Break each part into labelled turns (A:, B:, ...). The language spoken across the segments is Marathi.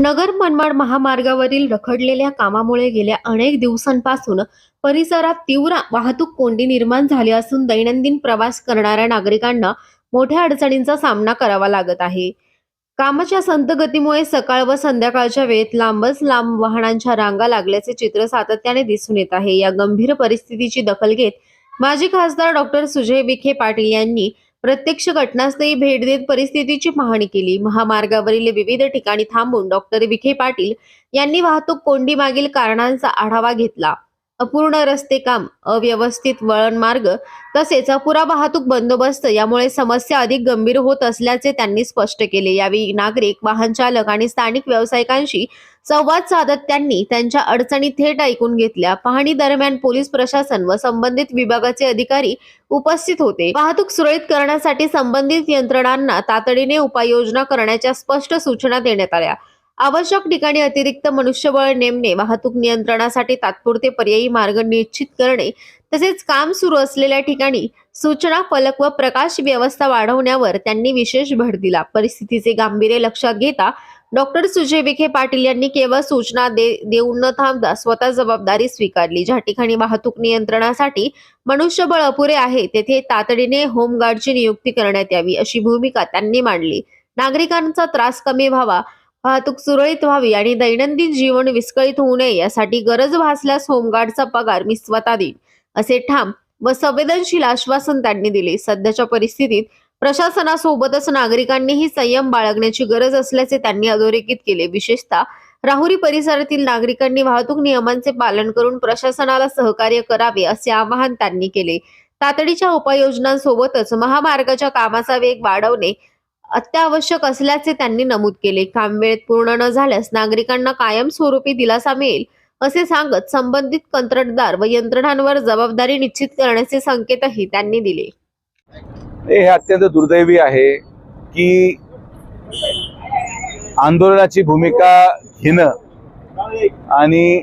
A: नगर मनमाड महामार्गावरील रखडलेल्या कामामुळे गेल्या अनेक दिवसांपासून परिसरात तीव्र वाहतूक कोंडी निर्माण झाली असून दैनंदिन प्रवास करणाऱ्या नागरिकांना मोठ्या अडचणींचा सामना करावा लागत आहे. कामाच्या संत गतीमुळे सकाळ व संध्याकाळच्या वेळेत लांबच लांब वाहनांच्या रांगा लागल्याचे चित्र सातत्याने दिसून येत आहे. या गंभीर परिस्थितीची दखल घेत माजी खासदार डॉक्टर सुजय विखे पाटील यांनी प्रत्यक्ष घटनास्थळी भेट देत परिस्थितीची पाहणी केली. महामार्गावरील विविध ठिकाणी थांबून डॉक्टर विखे पाटील यांनी वाहतूक कोंडी मागील कारणांचा आढावा घेतला. अपूर्ण रस्ते काम अव्यवस्थित वळण मार्ग तसेच अपुरा वाहतूक बंदोबस्त यामुळे समस्या अधिक गंभीर होत असल्याचे त्यांनी स्पष्ट केले. यावेळी नागरिक वाहन चालक आणि स्थानिक व्यावसायिकांशी संवाद साधत त्यांनी त्यांच्या अडचणी थेट ऐकून घेतल्या. पाहणी दरम्यान पोलीस प्रशासन व संबंधित विभागाचे अधिकारी उपस्थित होते. वाहतूक सुरळीत करण्यासाठी संबंधित यंत्रणांना तातडीने उपाययोजना करण्याच्या स्पष्ट सूचना देण्यात आल्या. आवश्यक ठिकाणी अतिरिक्त मनुष्यबळ नेमणे वाहतूक नियंत्रणासाठी तात्पुरते पर्यायी मार्ग निश्चित करणे तसेच काम सुरू असलेल्या ठिकाणी सूचना फलक व प्रकाश व्यवस्था वाढवण्यावर त्यांनी विशेष भर दिला. परिस्थितीचे गांभीर्य लक्षात घेता डॉक्टर सुजय विखे पाटील यांनी केवळ सूचना दे देऊन न थांबता स्वतः जबाबदारी स्वीकारली. ज्या ठिकाणी वाहतूक नियंत्रणासाठी मनुष्यबळ अपुरे आहे तेथे तातडीने होमगार्डची नियुक्ती करण्यात यावी अशी भूमिका त्यांनी मांडली. नागरिकांचा त्रास कमी व्हावा वाहतूक सुरळीत व्हावी आणि दैनंदिन जीवन विस्कळीत होऊ नये यासाठी गरज भासल्यास होमगार्डचा पगार मी स्वतः देईन असे ठाम व संवेदनशील आश्वासन त्यांनी दिले. सध्याच्या परिस्थितीत प्रशासनासोबतच नागरिकांनीही संयम बाळगण्याची गरज असल्याचे त्यांनी अधोरेखित केले. विशेषतः राहुरी परिसरातील नागरिकांनी वाहतूक नियमांचे पालन करून प्रशासनाला सहकार्य करावे असे आवाहन त्यांनी केले. तातडीच्या उपाययोजनांसोबतच महामार्गाच्या कामाचा वेग वाढवणे अत्यावश्यक असल्याचे त्यांनी नमूद केले. काम वेळेत पूर्ण न झाल्यास नागरिकांना कायमस्वरूपी दिलासा मिळेल असे सांगत संबंधित कंत्राटदार व यंत्रणांवर जबाबदारी निश्चित करण्याचे संकेतही त्यांनी दिले.
B: हे अत्यंत दुर्दैवी आहे की आंदोलनाची भूमिका घेणं आणि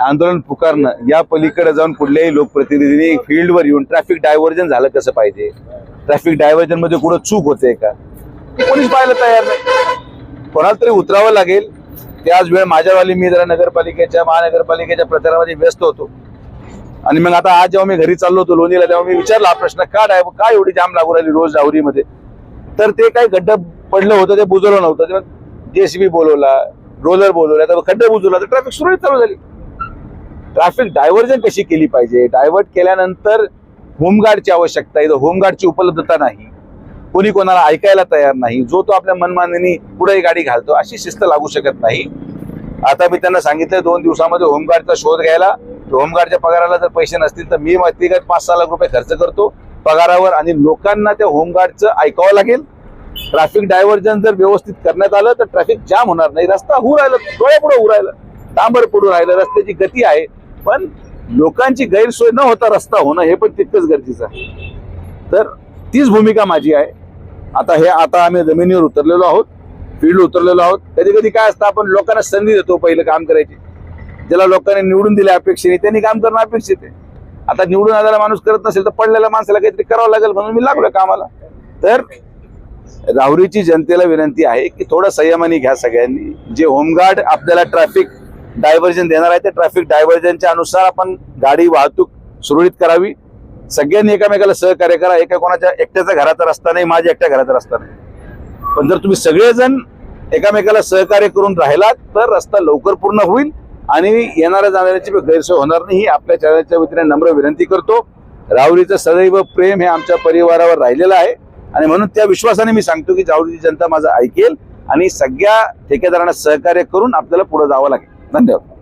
B: आंदोलन पुकारणं या पलीकडे जाऊन कुठल्याही लोकप्रतिनिधींनी फील्डवर येऊन ट्रॅफिक डायव्हर्जन झालं कसं पाहिजे? ट्रॅफिक डायव्हर्जनमध्ये कुठं चूक होते का? कोणीच पाहायला तयार नाही. कोणाला तरी उतरावं लागेल. त्याच वेळ माझ्यावाली मी जरा नगरपालिकेच्या महानगरपालिकेच्या प्रचारामध्ये व्यस्त होतो. आणि मग आता आज जेव्हा मी घरी चाललो होतो लोणीला तेव्हा मी विचारला हा प्रश्न का डाय काय एवढी जाम लागू राहिली रोज डावरीमध्ये तर ते काही खड्डं पडलं होतं ते बुजवलं नव्हतं. तेव्हा जेसीबी बोलवला रोलर बोलवला तर खड्डे बुजवला तर ट्रॅफिक सुरळीत चालू झाली. ट्रॅफिक डायव्हर्जन कशी केली पाहिजे? डायव्हर्ट केल्यानंतर होमगार्डची आवश्यकता आहे. होमगार्डची उपलब्धता नाही. कोणी कोणाला ऐकायला तयार नाही जो तो आपल्या मनमानीने पुढे गाडी घालतो अशी शिस्त लागू शकत नाही. आता मी त्यांना सांगितलं दोन दिवसामध्ये होमगार्डचा शोध घ्यायला. होमगार्डच्या पगाराला जर पैसे नसतील तर मी व्यक्तिगत पाच सहा लाख रुपये खर्च करतो पगारावर आणि लोकांना त्या होमगार्डचं ऐकावं लागेल. ट्रॅफिक डायव्हर्जन जर व्यवस्थित करण्यात आलं तर ट्रॅफिक जाम होणार नाही. रस्ता होऊ राहिला डोळ्यापुढे होऊ राहिलं डांबर पडून राहिलं रस्त्याची गती आहे. पण लोकांची गैरसोय न होता रस्ता होणं हे पण तितकंच गरजेचं आहे. तर तीच भूमिका माझी आहे. आता हे आता आम्ही जमिनीवर उतरलेलो आहोत फील्ड उतरलेलो आहोत. कधी कधी काय असतं आपण लोकांना संधी देतो पहिलं काम करायची. ज्याला लोकांनी निवडून दिले अपेक्षेने त्यांनी काम करणं अपेक्षित आहे. आता निवडून आलेला माणूस करत नसेल तर पडलेल्या माणसाला काहीतरी करावं लागेल म्हणून मी लागलो कामाला. तर राहुरीची जनतेला विनंती आहे की थोडं संयमाने घ्या सगळ्यांनी. जे होमगार्ड आपल्याला ट्रॅफिक डायव्हर्जन देणार आहे ते ट्रॅफिक डायव्हर्जनच्या अनुसार आपण गाडी वाहतूक सुरळीत करावी. सगळ्यांनी एकामेकाला सहकार्य करा. एका कोणाच्या एकट्याचा घराचा रस्ता नाही माझ्या एकट्या घराचा रस्ता नाही. पण जर तुम्ही सगळेजण एकामेकाला सहकार्य करून राहिलात तर रस्ता लवकर पूर्ण होईल आणि येणाऱ्या जाणाऱ्याची गैरसोय होणार नाही. ही आपल्या चॅनलच्या वतीने नम्र विनंती करतो. राहुरीचं सदैव प्रेम हे आमच्या परिवारावर राहिलेलं आहे. आणि म्हणून त्या विश्वासाने मी सांगतो की राहुरीची जनता माझं ऐकेल आणि सगळ्या ठेकेदारांना सहकार्य करून आपल्याला पुढे जावं लागेल. धन्यवाद.